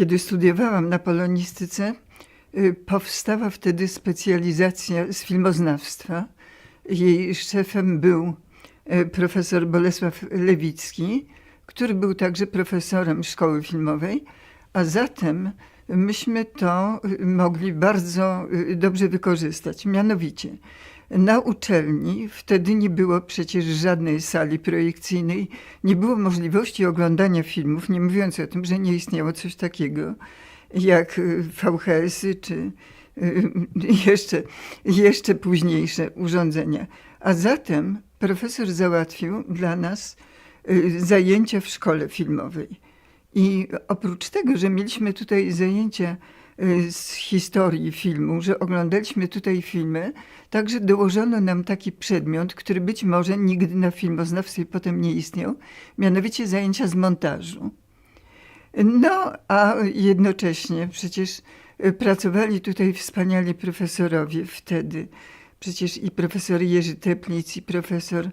Kiedy studiowałam na polonistyce, y, powstała wtedy specjalizacja z filmoznawstwa. Jej szefem był y, profesor Bolesław Lewicki, który był także profesorem szkoły filmowej, a zatem myśmy to y, mogli bardzo dobrze wykorzystać. Mianowicie, na uczelni wtedy nie było przecież żadnej sali projekcyjnej, nie było możliwości oglądania filmów, nie mówiąc o tym, że nie istniało coś takiego jak y, VHS-y czy y, jeszcze, jeszcze późniejsze urządzenia. A zatem profesor załatwił dla nas y, zajęcia w szkole filmowej. I oprócz tego, że mieliśmy tutaj zajęcia y, z historii filmu, że oglądaliśmy tutaj filmy, także dołożono nam taki przedmiot, który być może nigdy na filmoznawstwie potem nie istniał, mianowicie zajęcia z montażu. No, a jednocześnie przecież y, pracowali tutaj wspaniali profesorowie wtedy. Przecież i profesor Jerzy Teplic, i profesor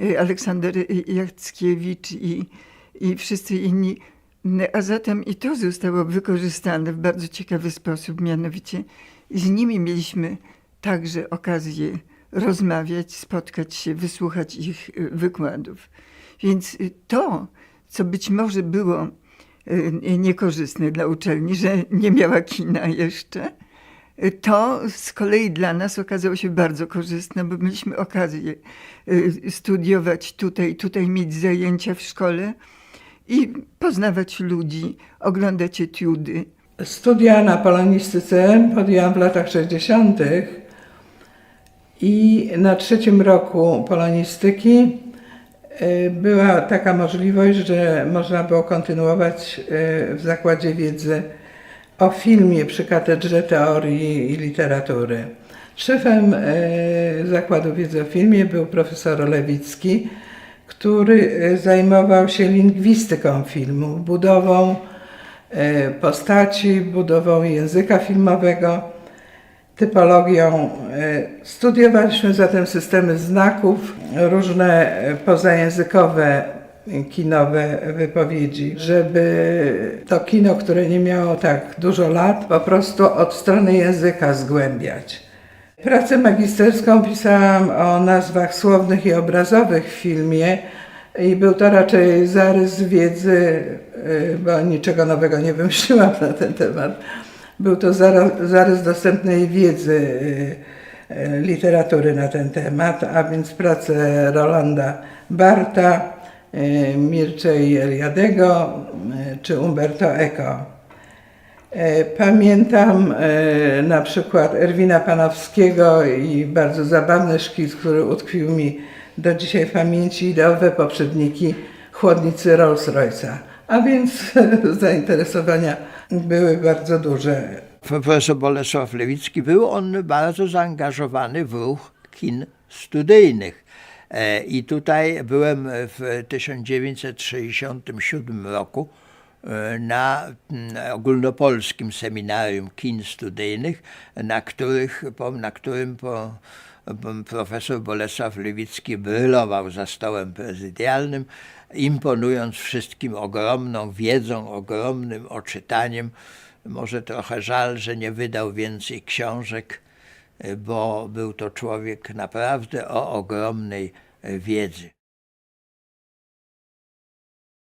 y, Aleksander Jackiewicz, i, i wszyscy inni. No, A zatem i to zostało wykorzystane w bardzo ciekawy sposób, mianowicie z nimi mieliśmy także okazję rozmawiać, spotkać się, wysłuchać ich y, wykładów. Więc y, to, co być może było y, niekorzystne dla uczelni, że nie miała kina jeszcze, to z kolei dla nas okazało się bardzo korzystne, bo mieliśmy okazję studiować tutaj, tutaj mieć zajęcia w szkole i poznawać ludzi, oglądać etiudy. Studia na polonistyce podjęłam w latach 60. i na trzecim roku polonistyki y, była taka możliwość, że można było kontynuować y, w zakładzie wiedzy o filmie przy Katedrze Teorii i Literatury. Szefem y, Zakładu Wiedzy o Filmie był profesor Lewicki, który y, zajmował się lingwistyką filmu, budową e, postaci, budową języka filmowego, typologią. E, Studiowaliśmy zatem systemy znaków, różne e, pozajęzykowe e, kinowe wypowiedzi, żeby to kino, które nie miało tak dużo lat, po prostu od strony języka zgłębiać. Pracę magisterską pisałam o nazwach słownych i obrazowych w filmie i był to raczej zarys wiedzy, y, bo niczego nowego nie wymyśliłam na ten temat. Był to zarys dostępnej wiedzy y, y, literatury na ten temat, a więc pracę Rolanda Barta, Mirczej Eliadego czy Umberto Eco. E, Pamiętam e, na przykład Erwina Panowskiego i bardzo zabawny szkic, który utkwił mi do dzisiaj w pamięci, ideowe poprzedniki chłodnicy Rolls-Royce'a. A więc zainteresowania były bardzo duże. Profesor Bolesław Lewicki był on bardzo zaangażowany w ruch kin studyjnych. E, I tutaj byłem w 1967 roku na mm, ogólnopolskim seminarium kin studyjnych, na, których, na którym po- profesor Bolesław Lewicki brylował za stołem prezydialnym, imponując wszystkim ogromną wiedzą, ogromnym oczytaniem. Może trochę żal, że nie wydał więcej książek, bo był to człowiek naprawdę o ogromnej wiedzy.